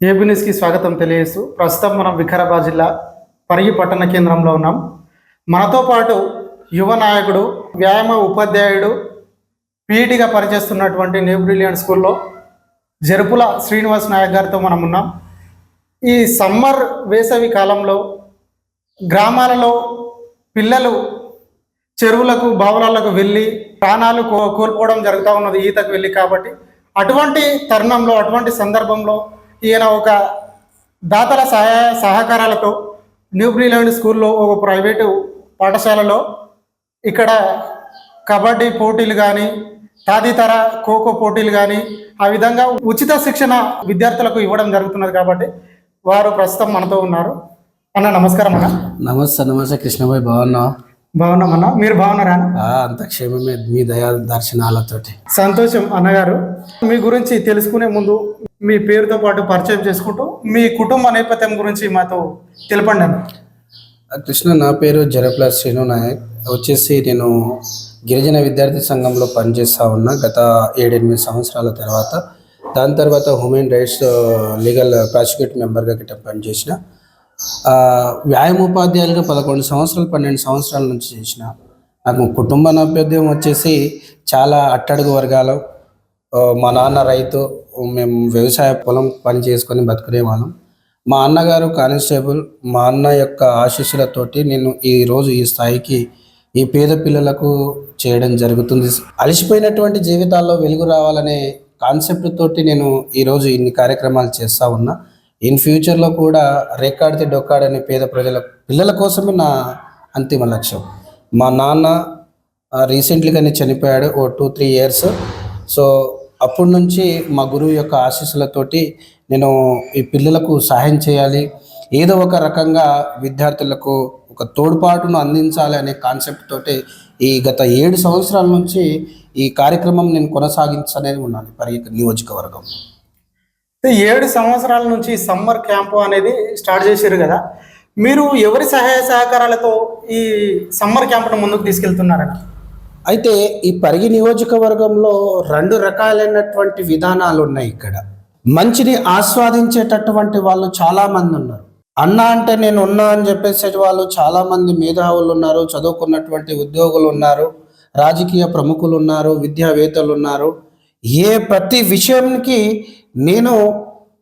AB న్యూస్కి స్వాగతం తెలియజేస్తూ ప్రస్తుతం మనం వికారాబాద్ జిల్లా పరిగి పట్టణ కేంద్రంలో ఉన్నాం. మనతో పాటు యువ నాయకుడు వ్యాయామ ఉపాధ్యాయుడు పీఈటీగా పనిచేస్తున్నటువంటి న్యూ బ్రిలియన్ స్కూల్లో జరుపుల శ్రీనివాస్ నాయక్ గారితో మనం ఉన్నాం. ఈ సమ్మర్ వేసవి కాలంలో గ్రామాలలో పిల్లలు చెరువులకు బావులకు వెళ్ళి ప్రాణాలు కో కోల్పోవడం జరుగుతూ ఉన్నది ఈతకు వెళ్ళి కాబట్టి అటువంటి తరుణంలో అటువంటి సందర్భంలో ఈయన ఒక దాతల సహాయ సహకారాలతో న్యూ బ్రిలియంట్ స్కూల్లో ఒక ప్రైవేటు పాఠశాలలో ఇక్కడ కబడ్డీ పోటీలు కానీ తదితర ఖోఖో పోటీలు కానీ ఆ విధంగా ఉచిత శిక్షణ విద్యార్థులకు ఇవ్వడం జరుగుతున్నది కాబట్టి వారు ప్రస్తుతం మనతో ఉన్నారు. అన్న నమస్కారం అన్న. నమస్తే నమస్తే కృష్ణభాయ్ బాగున్నావా? బాగున్నామన్నా మీరు బాగున్నారా అన్న? అంత క్షేమమే మీ దయా దర్శనాలతోటి. సంతోషం అన్నగారు. మీ గురించి తెలుసుకునే ముందు మీ పేరుతో పాటు పరిచయం చేసుకుంటూ మీ కుటుంబ నేపథ్యం గురించి మాతో తెలపండి అన్న. కృష్ణ నా పేరు జరప్ల శ్రీను నాయక్. వచ్చేసి నేను గిరిజన విద్యార్థి సంఘంలో పనిచేస్తా ఉన్నా గత ఏడెనిమిది సంవత్సరాల తర్వాత. దాని తర్వాత హ్యూమన్ రైట్స్ లీగల్ ప్రాసిక్యూట్ మెంబర్గా గిట్ట పనిచేసిన. వ్యాయామోపాధ్యాయులుగా పదకొండు సంవత్సరాలు పన్నెండు సంవత్సరాల నుంచి చేసిన. నాకు కుటుంబ నేపథ్యం వచ్చేసి చాలా అట్టడుగు వర్గాలు. మా నాన్న రైతు మేము వ్యవసాయ పొలం పని చేసుకొని బతుకునే వాళ్ళం. మా అన్నగారు కానిస్టేబుల్ మా అన్న యొక్క ఆశీస్సులతోటి నేను ఈరోజు ఈ స్థాయికి ఈ పేద పిల్లలకు చేయడం జరుగుతుంది. అలసిపోయినటువంటి జీవితాల్లో వెలుగు రావాలనే కాన్సెప్ట్ తోటి నేను ఈరోజు ఇన్ని కార్యక్రమాలు చేస్తూ ఉన్నా. ఇన్ ఫ్యూచర్లో కూడా రెక్కాడితే డొక్కాడని పేద ప్రజల పిల్లల కోసమే నా అంతిమ లక్ష్యం. మా నాన్న రీసెంట్లీగానే చనిపోయాడు ఓ టూ త్రీ ఇయర్స్. సో అప్పటి నుంచి మా గురువు యొక్క ఆశీస్సులతోటి నేను ఈ పిల్లలకు సహాయం చేయాలి. ఏదో ఒక రకంగా విద్యార్థులకు ఒక తోడ్పాటును అందించాలి అనే కాన్సెప్ట్ తోటి ఈ గత ఏడు సంవత్సరాల నుంచి ఈ కార్యక్రమం నేను కొనసాగించనే ఉన్నాను పరి నియోజకవర్గం. ఏడు సంవత్సరాల నుంచి సమ్మర్ క్యాంపు అనేది స్టార్ట్ చేశారు కదా. మీరు ఎవరి సహాయ సహకారాలతో ఈ సమ్మర్ క్యాంపును ముందుకు తీసుకెళ్తున్నారన్న అయితే ఈ పరిగి నియోజకవర్గంలో రెండు రకాలైనటువంటి విధానాలు ఉన్నాయి ఇక్కడ. మంచిని ఆస్వాదించేటటువంటి వాళ్ళు చాలా మంది ఉన్నారు. అన్న అంటే నేను ఉన్నా అని చెప్పేసే వాళ్ళు చాలా మంది మేధావులు ఉన్నారు చదువుకున్నటువంటి ఉద్యోగులు ఉన్నారు రాజకీయ ప్రముఖులు ఉన్నారు విద్యావేత్తలు ఉన్నారు. ఏ ప్రతి విషయంకి నేను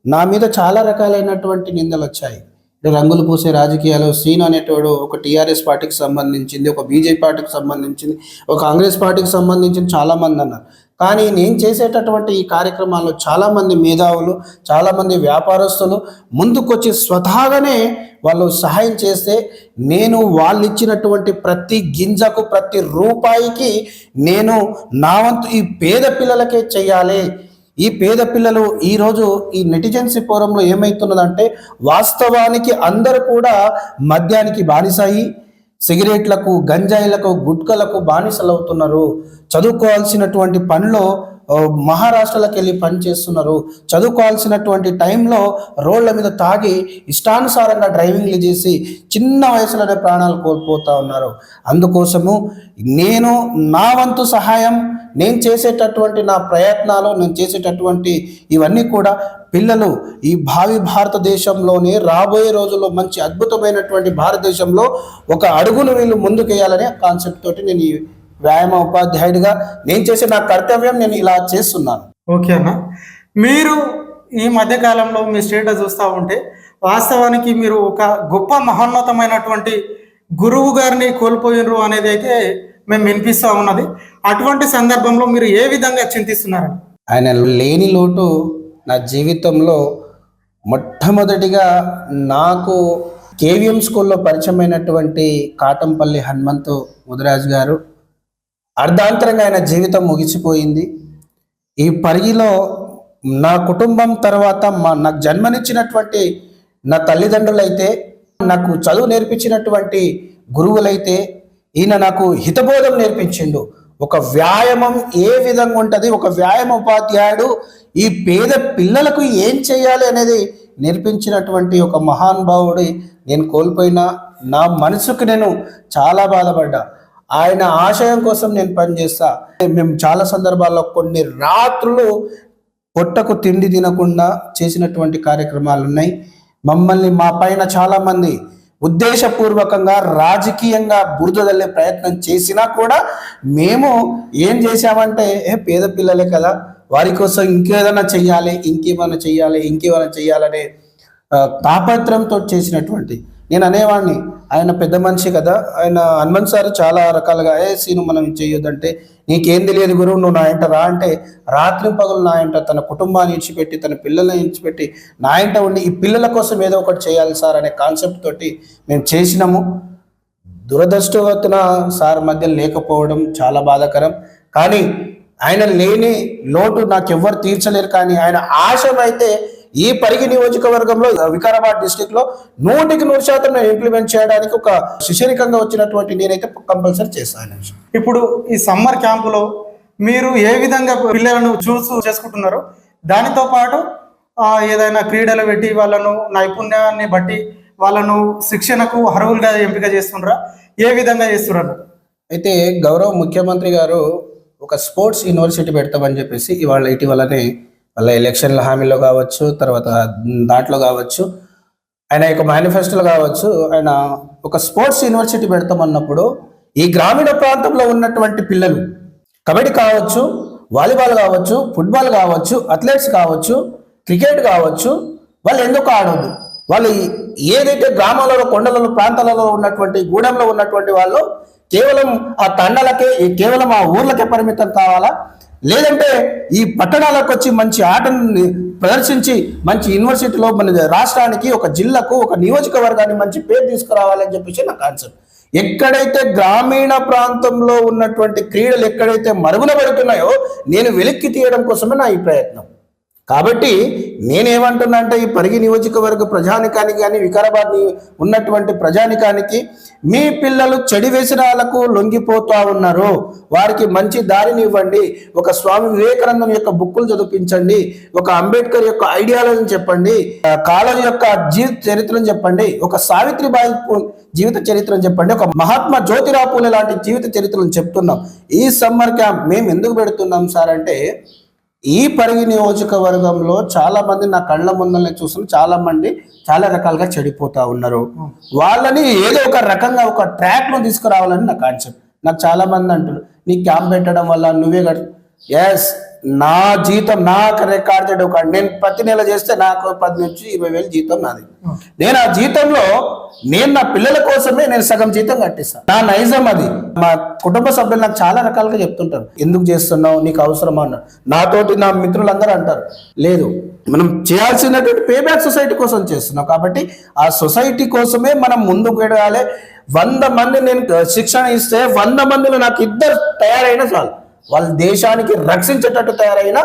నా మీద చాలా రకాలైనటువంటి నిందలు వచ్చాయి రంగులు పూసే రాజకీయాలు సీన్ అనేటోడు ఒక టీఆర్ఎస్ పార్టీకి సంబంధించింది ఒక బీజేపీ పార్టీకి సంబంధించింది ఒక కాంగ్రెస్ పార్టీకి సంబంధించిన చాలామంది అన్నారు. కానీ నేను చేసేటటువంటి ఈ కార్యక్రమాల్లో చాలామంది మేధావులు చాలామంది వ్యాపారస్తులు ముందుకొచ్చి స్వతహాగానే వాళ్ళు సహాయం చేస్తే నేను వాళ్ళు ఇచ్చినటువంటి ప్రతి గింజకు ప్రతి రూపాయికి నేను నా వంతు ఈ పేద పిల్లలకే చేయాలి. ఈ పేద పిల్లలు ఈరోజు ఈ నెటిజెన్సీ ఫోరంలో ఏమవుతున్నదంటే వాస్తవానికి అందరూ కూడా మద్యానికి బానిసాయి సిగరెట్లకు గంజాయిలకు గుట్కలకు బానిసలు అవుతున్నారు చదువుకోవాల్సినటువంటి పనిలో మహారాష్ట్రలోకి వెళ్ళి పని చేస్తున్నారు. చదువుకోవాల్సినటువంటి టైంలో రోడ్ల మీద తాగి ఇష్టానుసారంగా డ్రైవింగ్లు చేసి చిన్న వయసులోనే ప్రాణాలు కోల్పోతూ ఉన్నారు. అందుకోసము నేను నా వంతు సహాయం నేను చేసేటటువంటి నా ప్రయత్నాలు నేను చేసేటటువంటి ఇవన్నీ కూడా పిల్లలు ఈ భావి భారతదేశంలోనే రాబోయే రోజుల్లో మంచి అద్భుతమైనటువంటి భారతదేశంలో ఒక అడుగును వీళ్ళు ముందుకేయాలనే కాన్సెప్ట్ తోటి నేను ఈ వ్యాయామ ఉపాధ్యాయుడిగా నేను చేసే నా కర్తవ్యం నేను ఇలా చేస్తున్నాను. ఓకే అన్న. మీరు ఈ మధ్య కాలంలో మీ స్టేటస్ చూస్తూ ఉంటే వాస్తవానికి మీరు ఒక గొప్ప మహోన్నతమైనటువంటి గురువు గారిని కోల్పోయినరు అనేది అయితే మేము వినిపిస్తూ ఉన్నది. అటువంటి సందర్భంలో మీరు ఏ విధంగా చింతిస్తున్నారని ఆయన లేని లోటు నా జీవితంలో మొట్టమొదటిగా నాకు కేవీఎం స్కూల్లో పరిచయమైనటువంటి కాటంపల్లి హనుమంతు ముదిరాజు గారు అర్ధాంతరంగా ఆయన జీవితం ముగిసిపోయింది. ఈ పరిగిలో నా కుటుంబం తర్వాత మా నాకు జన్మనిచ్చినటువంటి నా తల్లిదండ్రులైతే నాకు చదువు నేర్పించినటువంటి గురువులైతే ఈయన నాకు హితబోధం నేర్పించిండు. ఒక వ్యాయామం ఏ విధంగా ఉంటుంది? ఒక వ్యాయామ ఉపాధ్యాయుడు ఈ పేద పిల్లలకు ఏం చేయాలి అనేది నేర్పించినటువంటి ఒక మహానుభావుడి నేను కోల్పోయిన నా మనసుకు నేను చాలా బాధపడ్డా. ఆయన ఆశయం కోసం నేను పనిచేస్తా. మేము చాలా సందర్భాల్లో కొన్ని రాత్రులు పొట్టకు తిండి తినకుండా చేసినటువంటి కార్యక్రమాలు ఉన్నాయి మమ్మల్ని మా పైన చాలామంది ఉద్దేశపూర్వకంగా రాజకీయంగా బురదల్లే ప్రయత్నం చేసినా కూడా మేము ఏం చేశామంటే ఏ పేద పిల్లలే కదా వారి కోసం ఇంకేదైనా చెయ్యాలి ఇంకేమైనా చెయ్యాలి ఇంకేమైనా చెయ్యాలనే తాపత్రంతో చేసినటువంటి నేను అనేవాడిని ఆయన పెద్ద మనిషి కదా. ఆయన హనుమంత్ సార్ చాలా రకాలుగా ఏ సీను మనం చేయొద్దంటే నీకేం తెలియదు గురువు నువ్వు నా ఇంట రా అంటే రాత్రి పగలు నా ఇంట తన కుటుంబాన్ని ఇచ్చిపెట్టి తన పిల్లల్ని ఇచ్చిపెట్టి నా ఇంట ఉండి ఈ పిల్లల కోసం ఏదో ఒకటి చేయాలి సార్ అనే కాన్సెప్ట్ తోటి మేము చేసినాము. దురదృష్టవత్తున సార్ మధ్య లేకపోవడం చాలా బాధాకరం. కానీ ఆయన లేని లోటు నాకు ఎవ్వరు తీర్చలేరు. కానీ ఆయన ఆశమైతే ఈ పరిగి నియోజకవర్గంలో వికారాబాద్ డిస్టిక్లో నూటికి నూరు శాతం నేను ఇంప్లిమెంట్ చేయడానికి ఒక శిశరికంగా వచ్చినటువంటి నేనైతే కంపల్సరీ చేస్తాను. ఇప్పుడు ఈ సమ్మర్ క్యాంపులో మీరు ఏ విధంగా పిల్లలను చూస్ చేసుకుంటున్నారో? దానితో పాటు ఏదైనా క్రీడలు పెట్టి వాళ్ళను నైపుణ్యాన్ని బట్టి వాళ్ళను శిక్షణకు అర్హులుగా ఎంపిక చేస్తుండ్రా? ఏ విధంగా చేస్తున్నారు? అయితే గౌరవ ముఖ్యమంత్రి గారు ఒక స్పోర్ట్స్ యూనివర్సిటీ పెడతామని చెప్పేసి ఇవాళ ఇటీవలనే వాళ్ళ ఎలక్షన్ల హామీలో కావచ్చు తర్వాత దాంట్లో కావచ్చు ఆయన యొక్క మేనిఫెస్టోలు కావచ్చు ఆయన ఒక స్పోర్ట్స్ యూనివర్సిటీ పెడతామన్నప్పుడు ఈ గ్రామీణ ప్రాంతంలో ఉన్నటువంటి పిల్లలు కబడ్డీ కావచ్చు వాలీబాల్ కావచ్చు ఫుట్బాల్ కావచ్చు అథ్లెట్స్ కావచ్చు క్రికెట్ కావచ్చు వాళ్ళు ఎందుకు ఆడొద్దు? వాళ్ళు ఏదైతే గ్రామాలలో కొండలలో ప్రాంతాలలో ఉన్నటువంటి గూడెంలో ఉన్నటువంటి వాళ్ళు కేవలం ఆ తండలకే కేవలం ఆ ఊర్లకే పరిమితం కావాలా? లేదంటే ఈ పట్టణాలకు వచ్చి మంచి ఆటను ప్రదర్శించి మంచి యూనివర్సిటీలో మన రాష్ట్రానికి ఒక జిల్లాకు ఒక నియోజకవర్గాన్ని మంచి పేరు తీసుకురావాలని చెప్పేసి నా కాన్సెప్ట్. ఎక్కడైతే గ్రామీణ ప్రాంతంలో ఉన్నటువంటి క్రీడలు ఎక్కడైతే మరుగున పడుతున్నాయో నేను వెలిక్కి తీయడం కోసమే నా ఈ ప్రయత్నం. కాబట్టి నేనేమంటున్నా అంటే ఈ పరిగి నియోజకవర్గ ప్రజానికానికి కానీ వికారాబాద్ ఉన్నటువంటి ప్రజానికానికి మీ పిల్లలు చెడి వ్యసనాలకు లొంగిపోతూ ఉన్నారు. వారికి మంచి దారిని ఇవ్వండి. ఒక స్వామి వివేకానందం యొక్క బుక్కులు చదివించండి. ఒక అంబేద్కర్ యొక్క ఐడియాలజీని చెప్పండి. కాలం యొక్క జీవిత చరిత్రను చెప్పండి. ఒక సావిత్రిబాయి జీవిత చరిత్రను చెప్పండి. ఒక మహాత్మా జ్యోతిరావు పూలే లాంటి జీవిత చరిత్రను చెప్తున్నాం. ఈ సమ్మర్ క్యాంప్ మేము ఎందుకు పెడుతున్నాం సార్ అంటే ఈ పరిగి నియోజకవర్గంలో చాలా మంది నా కళ్ళ ముందరనే చూస్తున్న చాలా మంది చాలా రకాలుగా చెడిపోతా ఉన్నారు. వాళ్ళని ఏదో ఒక రకంగా ఒక ట్రాక్లో తీసుకురావాలని నా కాన్సెప్ట్. నాకు చాలా మంది అంటారు నీ క్యాంప్ పెట్టడం వల్ల నువ్వే ఎస్ నా జీతం నాకు రికార్డెడ్ ఒక నేను ప్రతి నెల చేస్తే నాకు పది నుంచి ఇరవై వేలు జీతం నాది. నేను ఆ జీతంలో నేను నా పిల్లల కోసమే నేను సగం జీతం కట్టిస్తాను నా నైజం అది. మా కుటుంబ సభ్యులు నాకు చాలా రకాలుగా చెప్తుంటారు. ఎందుకు చేస్తున్నావు? నీకు అవసరమా? అన్నారు నాతోటి నా మిత్రులందరూ అంటారు. లేదు. మనం చేయాల్సినటువంటి పేబ్యాక్ సొసైటీ కోసం చేస్తున్నాం. కాబట్టి ఆ సొసైటీ కోసమే మనం ముందుకు వెళ్ళాలి వంద మంది నేను శిక్షణ ఇస్తే వంద మందిలో నాకు ఇద్దరు తయారైనా చాలు. వాళ్ళ దేశానికి రక్షించేటట్టు తయారైన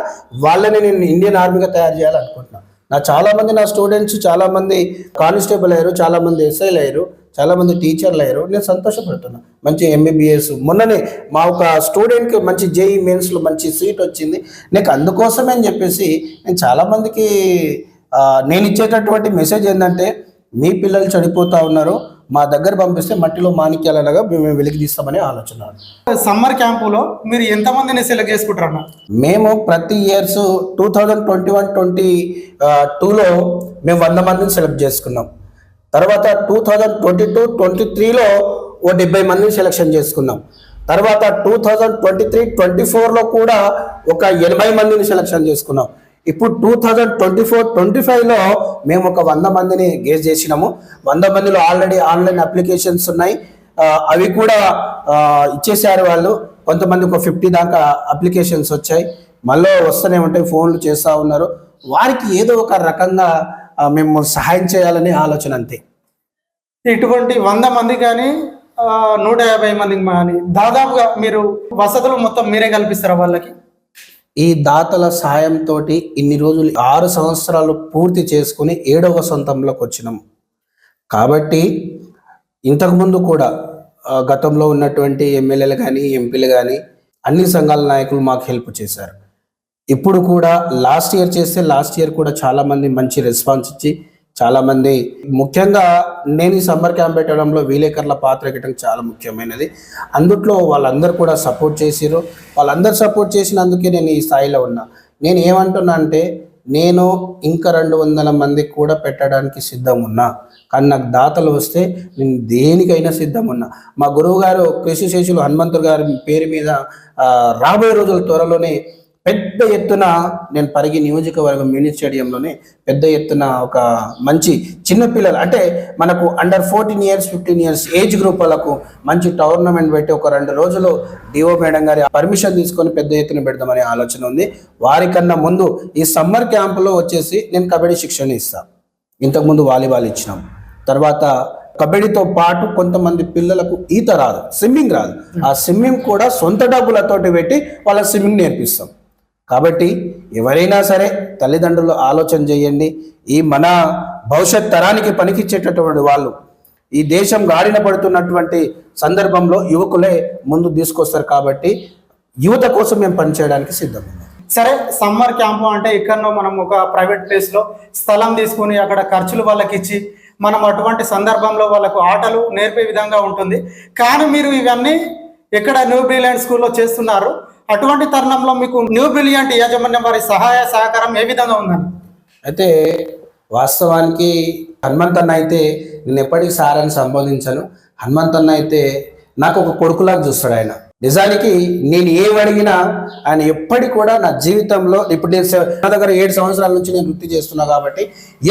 వాళ్ళని నేను ఇండియన్ ఆర్మీగా తయారు చేయాలనుకుంటున్నాను నా చాలామంది నా స్టూడెంట్స్ చాలామంది కానిస్టేబుల్ అయ్యారు చాలామంది ఎస్ఐలు అయ్యారు చాలామంది టీచర్లు అయ్యారు. నేను సంతోషపడుతున్నా. మంచి ఎంబీబీఎస్ మొన్ననే మా ఒక స్టూడెంట్కి మంచి జేఈ మెయిన్స్లో మంచి సీట్ వచ్చింది. నీకు అందుకోసమే అని చెప్పేసి నేను చాలామందికి నేను ఇచ్చేటటువంటి మెసేజ్ ఏంటంటే మీ పిల్లలు చనిపోతూ ఉన్నారు మా దగ్గర పంపిస్తే మట్టిలో మాణిక్యాలనగా మేము వెలికి తీస్తామనే ఆలోచన. సమ్మర్ క్యాంపులో మీరు ఎంతమందిని సెలెక్ట్ చేసుకుంటారన్న మేము ప్రతి years two thousand twenty one twenty టూలో మేము వంద మందిని సెలెక్ట్ చేసుకున్నాం. తర్వాత two thousand twenty two twenty త్రీలో ఓ డెబ్బై మందిని సెలెక్షన్ చేసుకున్నాం. తర్వాత two thousand twenty three twenty ఫోర్లో కూడా ఒక ఎనభై మందిని సెలెక్షన్ చేసుకున్నాం. ఇప్పుడు two thousand twenty four twenty ఫైవ్లో మేము ఒక వంద మందిని గేజ్ చేసినాము. వంద మందిలో ఆల్రెడీ ఆన్లైన్ అప్లికేషన్స్ ఉన్నాయి. అవి కూడా ఇచ్చేసారు వాళ్ళు. కొంతమంది ఒక ఫిఫ్టీ దాకా అప్లికేషన్స్ వచ్చాయి. మళ్ళీ వస్తూనే ఉంటాయి ఫోన్లు చేస్తూ ఉన్నారు. వారికి ఏదో ఒక రకంగా మేము సహాయం చేయాలనే ఆలోచన అంతే. ఇటువంటి వంద మంది కానీ నూట యాభై మందికి కానీ దాదాపుగా మీరు వసతులు మొత్తం మీరే కల్పిస్తారా వాళ్ళకి? ఈ దాతల సాయంతో ఇన్ని రోజులు ఆరు సంవత్సరాలు పూర్తి చేసుకుని ఏడవ సొంతంలోకి వచ్చినాం. కాబట్టి ఇంతకుముందు కూడా గతంలో ఉన్నటువంటి ఎమ్మెల్యేలు కానీ ఎంపీలు కానీ అన్ని సంఘాల నాయకులు మాకు హెల్ప్ చేశారు. ఇప్పుడు కూడా లాస్ట్ ఇయర్ చేస్తే లాస్ట్ ఇయర్ కూడా చాలామంది మంచి రెస్పాన్స్ ఇచ్చి చాలా మంది ముఖ్యంగా నేను ఈ సమ్మర్ క్యాంప్ పెట్టడంలో విలేకరుల పాత్ర ఎక్కడం చాలా ముఖ్యమైనది. అందుట్లో వాళ్ళందరూ కూడా సపోర్ట్ చేసిరు వాళ్ళందరూ సపోర్ట్ చేసినందుకే నేను ఈ స్థాయిలో ఉన్నా. నేను ఏమంటున్నా అంటే నేను ఇంకా రెండు వందల మందికి కూడా పెట్టడానికి సిద్ధం ఉన్నా కానీ నాకు దాతలు వస్తే నేను దేనికైనా సిద్ధం ఉన్నా మా గురువు గారు కృషి శేషులు హనుమంతుడు గారి పేరు మీద రాబోయే రోజుల త్వరలోనే పెద్ద ఎత్తున నేను పరిగి నియోజకవర్గం మినీ స్టేడియంలోనే పెద్ద ఎత్తున ఒక మంచి చిన్నపిల్లలు అంటే మనకు under fourteen years fifteen years age group వాళ్ళకు మంచి టోర్నమెంట్ పెట్టి ఒక రెండు రోజులు డిఓ మేడం గారి పర్మిషన్ తీసుకొని పెద్ద ఎత్తున పెడదామనే ఆలోచన ఉంది. వారికన్నా ముందు ఈ సమ్మర్ క్యాంపులో వచ్చేసి నేను కబడ్డీ శిక్షణ ఇస్తాను ఇంతకుముందు వాలీబాల్ ఇచ్చినాం. తర్వాత కబడ్డీతో పాటు కొంతమంది పిల్లలకు ఈత రాదు స్విమ్మింగ్ రాదు. ఆ స్విమ్మింగ్ కూడా సొంత డబ్బులతోటి పెట్టి వాళ్ళ స్విమ్మింగ్ నేర్పిస్తాం. కాబట్టి ఎవరైనా సరే తల్లిదండ్రులు ఆలోచన చేయండి. ఈ మన భవిష్యత్ తరానికి పనికిచ్చేటటువంటి వాళ్ళు ఈ దేశం గాడిన పడుతున్నటువంటి సందర్భంలో యువకులే ముందు తీసుకొస్తారు కాబట్టి యువత కోసం మేము పనిచేయడానికి సిద్ధం సరే సమ్మర్ క్యాంపు అంటే ఇక్కడనో మనం ఒక ప్రైవేట్ ప్లేస్లో స్థలం తీసుకుని అక్కడ ఖర్చులు వాళ్ళకి ఇచ్చి మనం అటువంటి సందర్భంలో వాళ్ళకు ఆటలు నేర్పే విధంగా ఉంటుంది. కానీ మీరు ఇవన్నీ ఎక్కడ న్యూ స్కూల్లో చేస్తున్నారు అటువంటి తరుణంలో మీకు న్యూ బ్రిలియంట్ యాజమాన్యం వారి సహాయ సహకారం ఏ విధంగా ఉందని అయితే వాస్తవానికి హనుమంతన్న అయితే నేను ఎప్పటికీ సార్ అని సంబోధించను. హనుమంతన్న అయితే నాకు ఒక కొడుకులాగా చూస్తాడు ఆయన. నిజానికి నేను ఏం అడిగినా ఆయన ఎప్పటికి కూడా నా జీవితంలో ఇప్పుడు నేను నా దగ్గర ఏడు సంవత్సరాల నుంచి నేను వృత్తి చేస్తున్నా కాబట్టి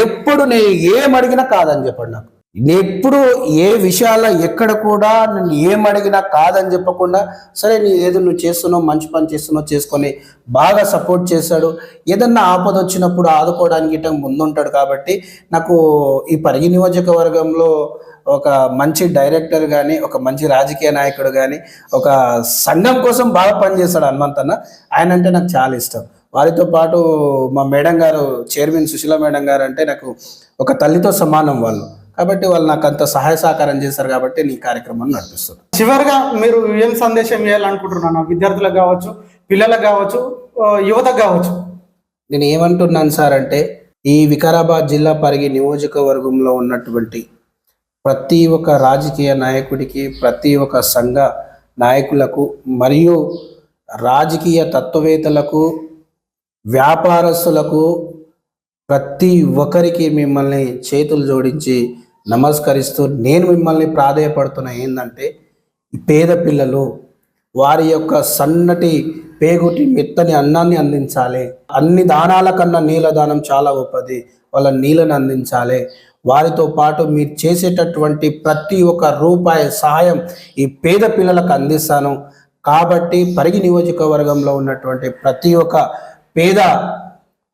ఎప్పుడు నేను ఏం అడిగినా కాదని చెప్పండి నాకు. ఎప్పుడు ఏ విషయాల్లో ఎక్కడ కూడా నేను ఏం అడిగినా కాదని చెప్పకుండా సరే నీ ఏదో నువ్వు చేస్తున్నావు మంచి పని చేస్తున్నావు చేసుకొని బాగా సపోర్ట్ చేశాడు. ఏదన్నా ఆపద వచ్చినప్పుడు ఆదుకోవడానికి ముందుంటాడు కాబట్టి నాకు ఈ పరిగి నియోజకవర్గంలో ఒక మంచి డైరెక్టర్ కానీ ఒక మంచి రాజకీయ నాయకుడు కానీ ఒక సంఘం కోసం బాగా పనిచేస్తాడు హనుమంతన్న ఆయన అంటే నాకు చాలా ఇష్టం. వారితో పాటు మా మేడం గారు చైర్మన్ సుశీల మేడం గారు అంటే నాకు ఒక తల్లితో సమానం వాళ్ళు. కాబట్టి వాళ్ళు నాకు అంత సహాయ సహకారం చేశారు కాబట్టి నీ కార్యక్రమం నడిపిస్తుంది చివరిగా మీరు ఏం సందేశం ఇవ్వాలనుకుంటున్నాను. విద్యార్థులకు కావచ్చు పిల్లలకు కావచ్చు యువతకు కావచ్చు. నేను ఏమంటున్నాను సార్ అంటే ఈ వికారాబాద్ జిల్లా పరిగి నియోజకవర్గంలో ఉన్నటువంటి ప్రతి ఒక్క రాజకీయ నాయకుడికి ప్రతి ఒక్క సంఘ నాయకులకు మరియు రాజకీయ తత్వవేత్తలకు వ్యాపారస్తులకు ప్రతి ఒక్కరికి మిమ్మల్ని చేతులు జోడించి నమస్కరిస్తూ నేను మిమ్మల్ని ప్రాధేయపడుతున్న ఏంటంటే పేద పిల్లలు వారి యొక్క సన్నటి పేగుటి మెత్తని అన్నాన్ని అందించాలి. అన్ని దానాల కన్నా నీళ్ళ దానం చాలా గొప్పది. వాళ్ళ నీళ్ళని అందించాలి. వారితో పాటు మీరు చేసేటటువంటి ప్రతి ఒక్క రూపాయి సహాయం ఈ పేద పిల్లలకు అందిస్తాను. కాబట్టి పరిగి నియోజకవర్గంలో ఉన్నటువంటి ప్రతి ఒక్క పేద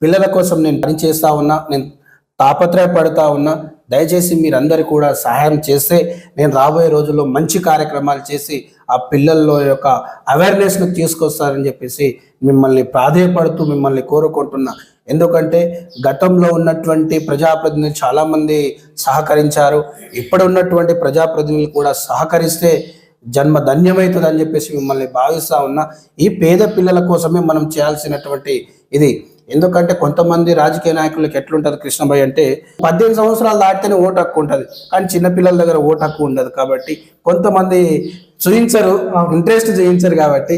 పిల్లల కోసం నేను పనిచేస్తా ఉన్నా నేను తాపత్రయపడతా ఉన్నా. దయచేసి మీరందరూ కూడా సహాయం చేస్తే నేను రాబోయే రోజుల్లో మంచి కార్యక్రమాలు చేసి ఆ పిల్లల్లో యొక్క అవేర్నెస్ను తీసుకొస్తారని చెప్పేసి మిమ్మల్ని ప్రాధేయపడుతూ మిమ్మల్ని కోరుకుంటున్నా. ఎందుకంటే గతంలో ఉన్నటువంటి ప్రజాప్రతినిధులు చాలామంది సహకరించారు. ఇప్పుడు ఉన్నటువంటి ప్రజాప్రతినిధులు కూడా సహకరిస్తే జన్మ ధన్యమవుతుంది అని చెప్పేసి మిమ్మల్ని భావిస్తా ఉన్నా. ఈ పేద పిల్లల కోసమే మనం చేయాల్సినటువంటి ఇది. ఎందుకంటే కొంతమంది రాజకీయ నాయకులకు ఎట్లుంటుంది కృష్ణభాయ్ అంటే పద్దెనిమిది సంవత్సరాలు దాటితేనే ఓటు హక్కు ఉంటుంది. కానీ చిన్నపిల్లల దగ్గర ఓటు హక్కు ఉండదు కాబట్టి కొంతమంది చూయించరు ఇంట్రెస్ట్ చూయించరు కాబట్టి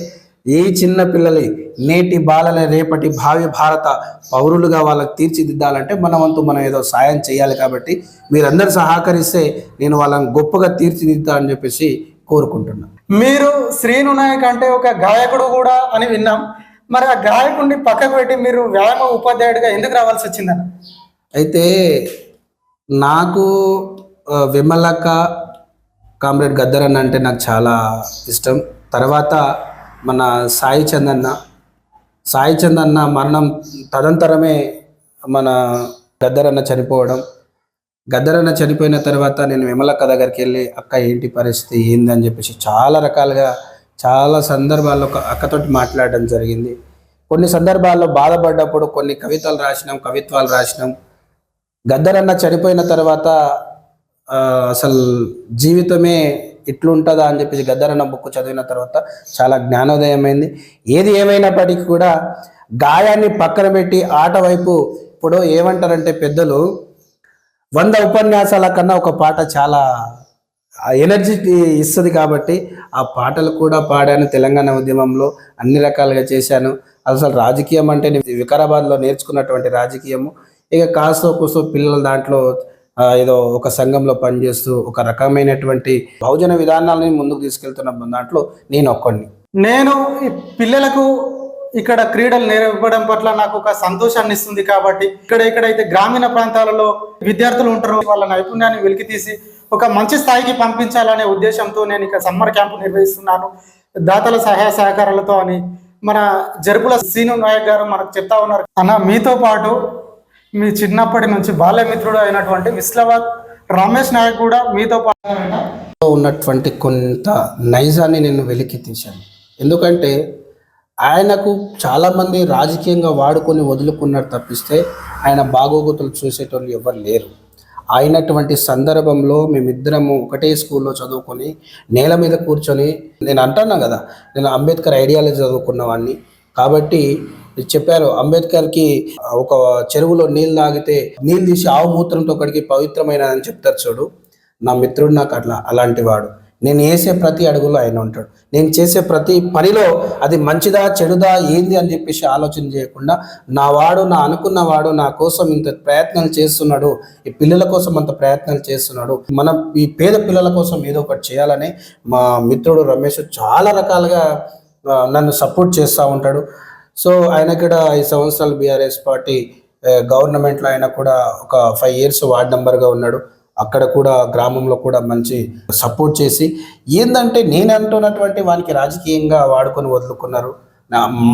ఈ చిన్న పిల్లలి నేటి బాలల రేపటి భావి భారత పౌరులుగా వాళ్ళకి తీర్చిదిద్దాలంటే మన వంతు మనం ఏదో సాయం చేయాలి కాబట్టి మీరందరూ సహకరిస్తే నేను వాళ్ళని గొప్పగా తీర్చిదిద్దా అని చెప్పేసి కోరుకుంటున్నాను మీరు శ్రీను నాయక్ అంటే ఒక గాయకుడు కూడా అని విన్నాం. మరి ఆ గాయకుడిని పక్కకు పెట్టి మీరు వ్యాయామ ఉపాధ్యాయుడిగా ఎందుకు రావాల్సి వచ్చిందని అయితే నాకు విమలక్క కామ్రేడ్ గద్దరన్న అంటే నాకు చాలా ఇష్టం. తర్వాత మన సాయి చందన్న. సాయి చందన్న మరణం తదంతరమే మన గద్దరన్న చనిపోవడం. గద్దరన్న చనిపోయిన తర్వాత నేను విమలక్క దగ్గరికి వెళ్ళి అక్క ఏంటి పరిస్థితి? ఏంది? అని చెప్పేసి చాలా రకాలుగా చాలా సందర్భాల్లో ఒక అక్కతోటి మాట్లాడడం జరిగింది. కొన్ని సందర్భాల్లో బాధపడ్డప్పుడు కొన్ని కవితలు రాసినాం కవిత్వాలు రాసినాం. గద్దరన్న చనిపోయిన తర్వాత అసలు జీవితమే ఇట్లుంటుందా అని చెప్పేసి గద్దరన్న బుక్ చదివిన తర్వాత చాలా జ్ఞానోదయమైంది. ఏది ఏమైనప్పటికీ కూడా గాయాన్ని పక్కన పెట్టి ఆట వైపు ఇప్పుడు ఏమంటారంటే పెద్దలు వంద ఉపన్యాసాల కన్నా ఒక పాట చాలా ఎనర్జీ ఇస్తుంది కాబట్టి ఆ పాటలు కూడా పాడాను తెలంగాణ ఉద్యమంలో అన్ని రకాలుగా చేశాను. అసలు రాజకీయం అంటే నేను వికారాబాద్లో నేర్చుకున్నటువంటి రాజకీయము. ఇక కాస్తో కూసో పిల్లల దాంట్లో ఏదో ఒక సంఘంలో పనిచేస్తూ ఒక రకమైనటువంటి బహుజన విధానాలని ముందుకు తీసుకెళ్తున్న దాంట్లో నేను ఒక్కడిని. నేను పిల్లలకు ఇక్కడ క్రీడలు నేర్పడం పట్ల నాకు ఒక సంతోషాన్ని ఇస్తుంది కాబట్టి ఇక్కడ ఇక్కడైతే గ్రామీణ ప్రాంతాలలో విద్యార్థులు ఉంటారో. వాళ్ళ నైపుణ్యాన్ని వెలికి తీసి ఒక మంచి స్థాయికి పంపించాలనే ఉద్దేశంతో నేను ఇక సమ్మర్ క్యాంపు నిర్వహిస్తున్నాను. దాతల సహాయ సహకారాలతో అని మన జరుపుల శ్రీను నాయక్ గారు మనకు చెప్తా ఉన్నారు. అన్న మీతో పాటు మీ చిన్నప్పటి నుంచి బాల్యమిత్రుడు అయినటువంటి విస్లవాద్ రమేష్ నాయక్ కూడా మీతో పాటు ఉన్నటువంటి కొంత నైజాన్ని నేను వెలికి తీశాను. ఎందుకంటే ఆయనకు చాలామంది రాజకీయంగా వాడుకొని వదులుకున్నారు తప్పిస్తే ఆయన బాగోగుతులు చూసేటోళ్ళు ఎవరు లేరు. అయినటువంటి సందర్భంలో మేమిద్దరము ఒకటే స్కూల్లో చదువుకొని నేల మీద కూర్చొని నేను అంటున్నా కదా నేను అంబేద్కర్ ఐడియాలజీ చదువుకున్నవాడిని కాబట్టి చెప్పారు అంబేద్కర్కి ఒక చెరువులో నీళ్ళు తాగితే నీళ్ళు తీసి ఆవు మూత్రంతో ఒకడికి పవిత్రమైన అని చెప్తారు చూడు. నా మిత్రుడు నాకు అట్లా అలాంటి వాడు. నేను వేసే ప్రతి అడుగులో ఆయన ఉంటాడు. నేను చేసే ప్రతి పనిలో అది మంచిదా చెడుదా ఏంది అని చెప్పేసి ఆలోచన చేయకుండా నా వాడు నా అనుకున్న వాడు నా కోసం ఇంత ప్రయత్నాలు చేస్తున్నాడు ఈ పిల్లల కోసం అంత ప్రయత్నాలు చేస్తున్నాడు మన ఈ పేద పిల్లల కోసం ఏదో ఒకటి చేయాలని మా మిత్రుడు రమేష్ చాలా రకాలుగా నన్ను సపోర్ట్ చేస్తూ ఉంటాడు. సో ఆయన కూడా ఐదు సంవత్సరాలు బీఆర్ఎస్ పార్టీ గవర్నమెంట్లో ఆయన కూడా ఒక ఫైవ్ ఇయర్స్ వార్డ్ మెంబర్గా ఉన్నాడు. అక్కడ కూడా గ్రామంలో కూడా మంచి సపోర్ట్ చేసి ఏంటంటే నేను అంటున్నటువంటి వానికి రాజకీయంగా వాడుకొని వదులుకున్నారు.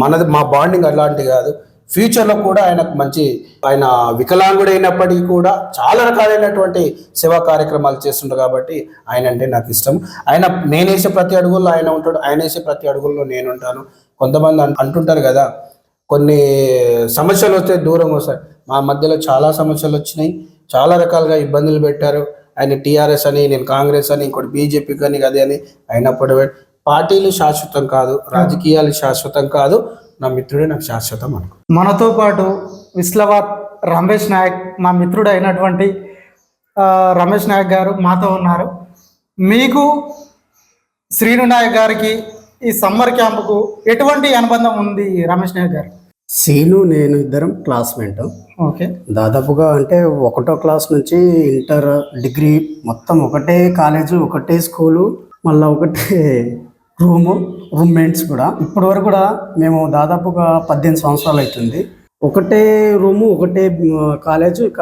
మనది మా బాండింగ్ అలాంటి కాదు. ఫ్యూచర్లో కూడా ఆయనకు మంచి ఆయన వికలాంగుడైనప్పటికీ కూడా చాలా రకాలైనటువంటి సేవా కార్యక్రమాలు చేస్తుంటారు కాబట్టి ఆయన అంటే నాకు ఇష్టం. ఆయన నేనేసే ప్రతి అడుగుల్లో ఆయన ఉంటాడు ఆయన వేసే ప్రతి అడుగుల్లో నేను ఉంటాను. కొంతమంది అంటుంటారు కదా కొన్ని సమస్యలు వస్తే దూరం వస్తాయి మా మధ్యలో చాలా సమస్యలు వచ్చినాయి. చాలా రకాలుగా ఇబ్బందులు పెట్టారు. ఆయన టీఆర్ఎస్ అని నేను కాంగ్రెస్ అని ఇంకోటి బీజేపీ కానీ అది అని అయినప్పుడు పార్టీలు శాశ్వతం కాదు రాజకీయాలు శాశ్వతం కాదు. నా మిత్రుడే నాకు శాశ్వతం అనుకో. మనతో పాటు విస్లవాత్ రమేష్ నాయక్ మా మిత్రుడు అయినటువంటి రమేష్ నాయక్ గారు మాతో ఉన్నారు. మీకు శ్రీను నాయక్ గారికి ఈ సమ్మర్ క్యాంపుకు ఎటువంటి అనుబంధం ఉంది రమేష్ నాయక్ గారు సీను నేను ఇద్దరం క్లాస్మేట్ ఓకే. దాదాపుగా అంటే ఒకటో క్లాస్ నుంచి ఇంటర్ డిగ్రీ మొత్తం ఒకటే కాలేజు ఒకటే స్కూలు మళ్ళీ ఒకటే రూము రూమ్మేట్స్ కూడా. ఇప్పటి వరకు కూడా మేము దాదాపుగా పద్దెనిమిది సంవత్సరాలు అవుతుంది. ఒకటే రూము ఒకటే కాలేజు ఇక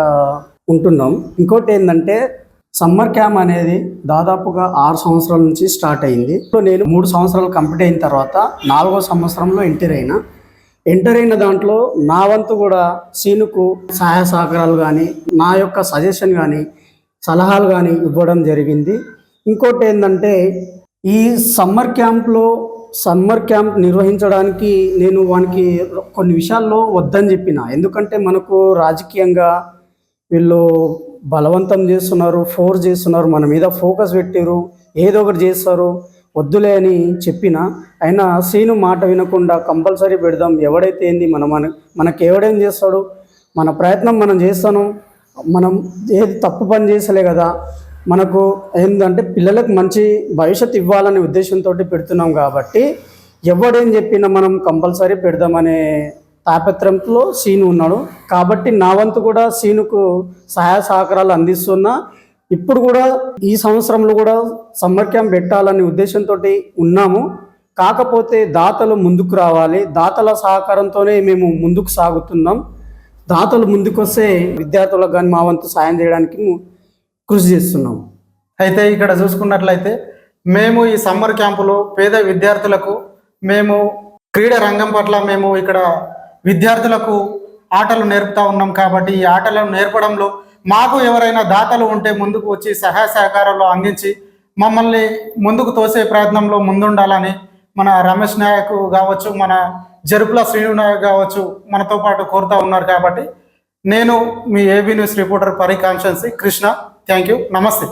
ఉంటున్నాం. ఇంకోటి ఏంటంటే సమ్మర్ క్యాంప్ అనేది దాదాపుగా ఆరు సంవత్సరాల నుంచి స్టార్ట్ అయింది. సో నేను మూడు సంవత్సరాలు కంప్లీట్ అయిన తర్వాత నాలుగో సంవత్సరంలో ఎంటర్ అయినా ఎంటర్ అయిన దాంట్లో నా వంతు కూడా సీనుకు సహాయ సహకారాలు కానీ నా యొక్క సజెషన్ కానీ సలహాలు కానీ ఇవ్వడం జరిగింది. ఇంకోటి ఏంటంటే ఈ సమ్మర్ క్యాంప్లో సమ్మర్ క్యాంప్ నిర్వహించడానికి నేను వానికి కొన్ని విషయాల్లో వద్దని చెప్పిన. ఎందుకంటే మనకు రాజకీయంగా వీళ్ళు బలవంతం చేస్తున్నారు ఫోర్స్ చేస్తున్నారు మన మీద ఫోకస్ పెట్టారు ఏదో ఒకటి చేస్తారు. వద్దులే అని చెప్పిన. అయినా సీను మాట వినకుండా కంపల్సరీ పెడదాం. ఎవడైతే ఏంది మన మన మనకి ఎవడేం చేస్తాడు? మన ప్రయత్నం మనం చేస్తాను. మనం ఏది తప్పు పని చేసలే కదా. మనకు ఏంటంటే పిల్లలకు మంచి భవిష్యత్తు ఇవ్వాలనే ఉద్దేశంతో పెడుతున్నాం కాబట్టి ఎవడేం చెప్పినా మనం కంపల్సరీ పెడదామనే తాపత్రంలో సీను ఉన్నాడు. కాబట్టి నా వంతు కూడా సీనుకు సహాయ సహకారాలు అందిస్తున్నా. ఇప్పుడు కూడా ఈ సంవత్సరంలో కూడా సమ్మర్ క్యాంప్ పెట్టాలనే ఉద్దేశంతో ఉన్నాము. కాకపోతే దాతలు ముందుకు రావాలి. దాతల సహకారంతోనే మేము ముందుకు సాగుతున్నాం. దాతలు ముందుకొస్తే విద్యార్థులకు కానీ మా వంతు సాయం చేయడానికి కృషి చేస్తున్నాం. అయితే ఇక్కడ చూసుకున్నట్లయితే మేము ఈ సమ్మర్ క్యాంపులో పేద విద్యార్థులకు మేము క్రీడా రంగం పట్ల మేము ఇక్కడ విద్యార్థులకు ఆటలు నేర్పుతా ఉన్నాం కాబట్టి ఈ ఆటలను నేర్పడంలో మాకు ఎవరైనా దాతలు ఉంటే ముందుకు వచ్చి సహాయ సహకారాలు అందించి మమ్మల్ని ముందుకు తోసే ప్రయత్నంలో ముందుండాలని మన రమేష్ నాయక్ కావచ్చు మన జరుపుల శ్రీను నాయక్ కావచ్చు మనతో పాటు కోరుతా ఉన్నారు కాబట్టి నేను మీ ఏబీ న్యూస్ రిపోర్టర్ పరి కాన్షన్సీ కృష్ణ. థ్యాంక్ యూ నమస్తే